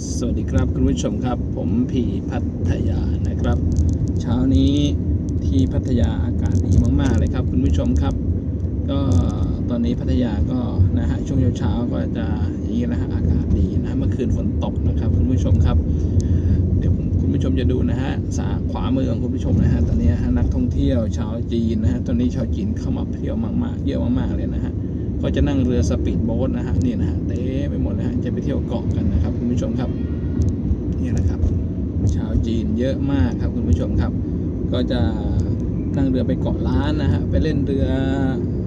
สวัสดีครับคุณผู้ชมครับ ผมพีพัทยานะครับ เช้านี้ที่พัทยาอากาศดีมากๆเลยครับ คุณผู้ชมครับ ก็ตอนนี้พัทยาก็นะฮะช่วงเช้าๆก็จะอย่างนี้นะฮะอากาศดีนะเมื่อคืนฝนตกนะครับ คุณผู้ชมครับ เดี๋ยวคุณผู้ชมจะดูนะฮะสาขวามือของคุณผู้ชมนะฮะตอนนี้ฮะนักท่องเที่ยวชาวจีนนะฮะตอนนี้ชาวจีนเข้ามาเที่ยวมากๆเยอะมากๆเลยนะฮะก็จะนั่งเรือสปีดโบ๊ทนะฮะนี่นะฮะเต็มไปหมดนะฮะ ที่ยวเกาะกันนะครับ คุณผู้ชมครับนี่นะครับ ชาวจีนเยอะมากครับคุณผู้ชมครับ ก็จะนั่งเรือไปเกาะล้านนะฮะไปเล่นเรือ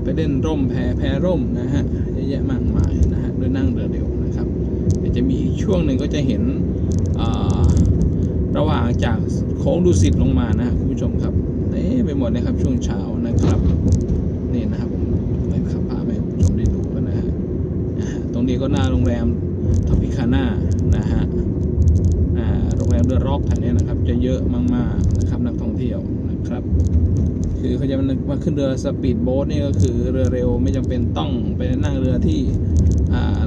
ไปเล่นร่มแพแพร่มนะฮะเยอะแยะมากมายนะฮะด้วยนั่งเรือเร็วนะครับเดี๋ยวจะมีช่วงหนึ่งก็จะเห็นอ่าระหว่างจากโค้งดุสิตลงมานะฮะคุณผู้ชมครับเต็มไปหมดนะครับช่วงเช้านะครับนี่นะครับผมเลยขับพาไปให้คุณผู้ชมได้ดูกันนะฮะตรงนี้ก็หน้าโรงแรม ทอปิคาน่านะฮะโรงแรมเรือร็อกแถวนี้นะครับ จะเยอะมากๆนะครับนักท่องเที่ยวนะครับ คือเขาจะมาขึ้นเรือสปีดโบ๊ทนี่ก็คือเรือเร็วไม่จำเป็นต้องไปนั่งเรือที่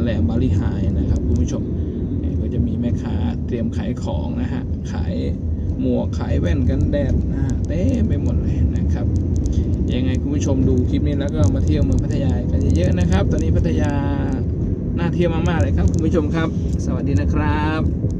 แหลมบาลีไฮนะครับคุณผู้ชมก็จะมีแม่ค้าเตรียมขายของนะฮะขายหมวกขายแว่นกันแดดนะฮะเต็มไปหมดเลยนะครับยังไงคุณผู้ชมดูคลิปนี้แล้วก็มาเที่ยวเมืองพัทยากันเยอะๆนะครับ ตอนนี้พัทยา น่าเที่ยวมากๆเลยครับคุณผู้ชมครับ สวัสดีนะครับ